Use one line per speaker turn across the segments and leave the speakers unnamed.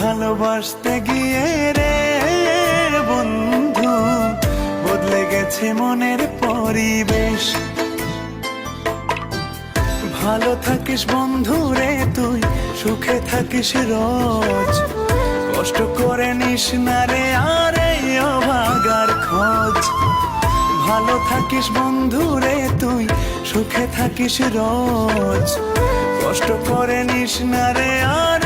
ভালোবাসতে গিয়ে রে বন্ধু, বদলে গেছে মনের পরিবেশ। ভালো থাকিস বন্ধু রে তুই, সুখে থাকিস রোজ। কষ্ট করে নিস না রে আরে অভাগার খোঁজ। ভালো থাকিস বন্ধু রে তুই, সুখে থাকিস রোজ। কষ্ট করে নিস না রে আরে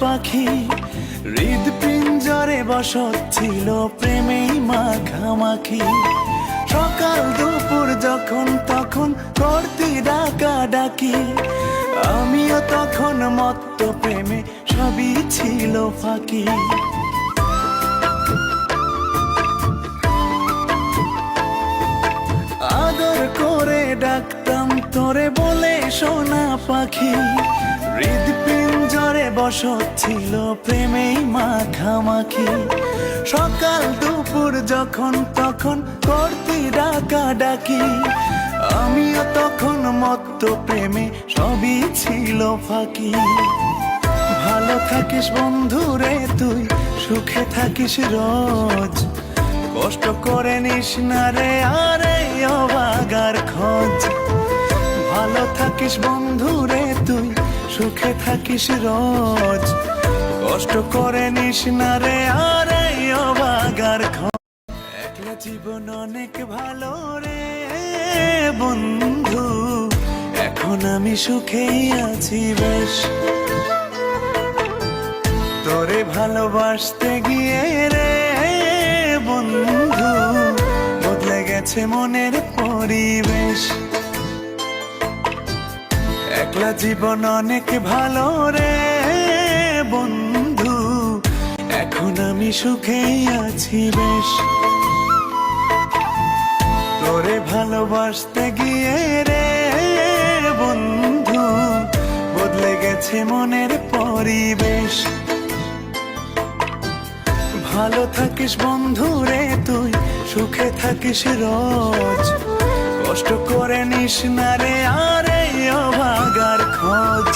পাখি হৃদ পিঞ্জরে বসত ছিল প্রেমেই মাখামাখি। সকাল দুপুর যখন তখন করতি ডাকা ডাকি আমিও তখন মত্ত প্রেমে সবই ছিল ফাঁকি। আদর করে ডাকতাম, তোরে বলে সোনা পাখি। হৃদ বসত ছিল প্রেমেই মাখামাখি। সকাল, দুপুর যখন তখন করতি ডাকা ডাকি আমিও তখন মত্ত প্রেমে সবই ছিল ফাঁকি। ভালো থাকিস বন্ধু রে তুই, সুখে থাকিস রোজ। কষ্ট করে নিস না রে, আরে অবাগার খোঁজ। ভালো থাকিস বন্ধু রে সুখে থাকিস রোজ। কষ্ট করে নিস না রে আরে অবাগার একলা জীবন অনেক ভালো রে বন্ধু। এখন আমি সুখেই আছি বেশ। তোরে ভালোবাসতে গিয়ে রে বন্ধু। বদলে গেছে মনের পরিবেশ। একলা জীবন অনেক ভালো রে বন্ধু। এখন আমি সুখেই আছি বেশ। তোরে ভালোবাসতে গিয়ে রে বন্ধু, বদলে গেছে মনের পরিবেশ। ভালো থাকিস বন্ধু রে তুই, সুখে থাকিস রোজ। কষ্ট করে নিস না রে আরে অভাগার খোঁজ।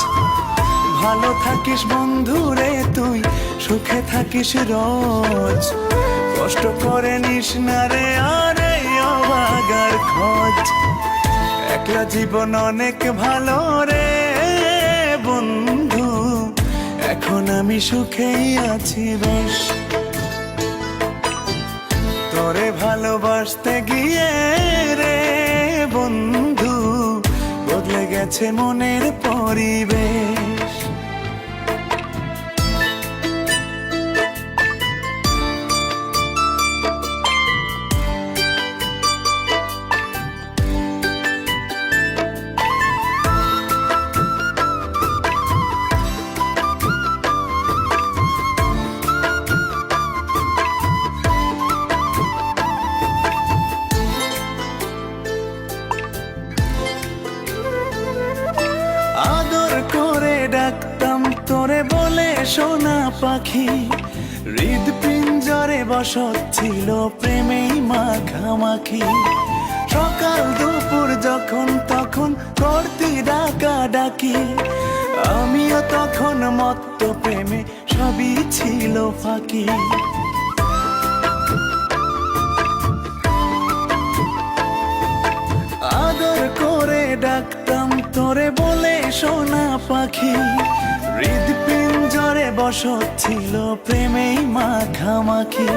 ভালো থাকিস বন্ধু রে তুই, সুখে থাকিস রোজ। কষ্ট করে নিস না রে আরে অভাগার খোঁজ। একলা জীবন অনেক ভালো রে বন্ধু, এখন আমি সুখেই আছি বেশ। তোরে ভালোবাসতে গিয়ে রে বন্ধু গেছে মনের পরিবেশ। ডাকতাম তোরে বলে, সোনা পাখি। হৃদ পিঞ্জরে পিঞ্জরে বসত ছিল প্রেমেই মাখামাখি। সকাল দুপুর যখন তখন করতি ডাকা ডাকি আমিও তখন মত্ত প্রেমে সবই ছিল ফাঁকি। আদর করে ডাকতাম তোরে বলে সোনা পাখি হৃদপিঞ্জরে বসত ছিল প্রেমেই মাখামাখি।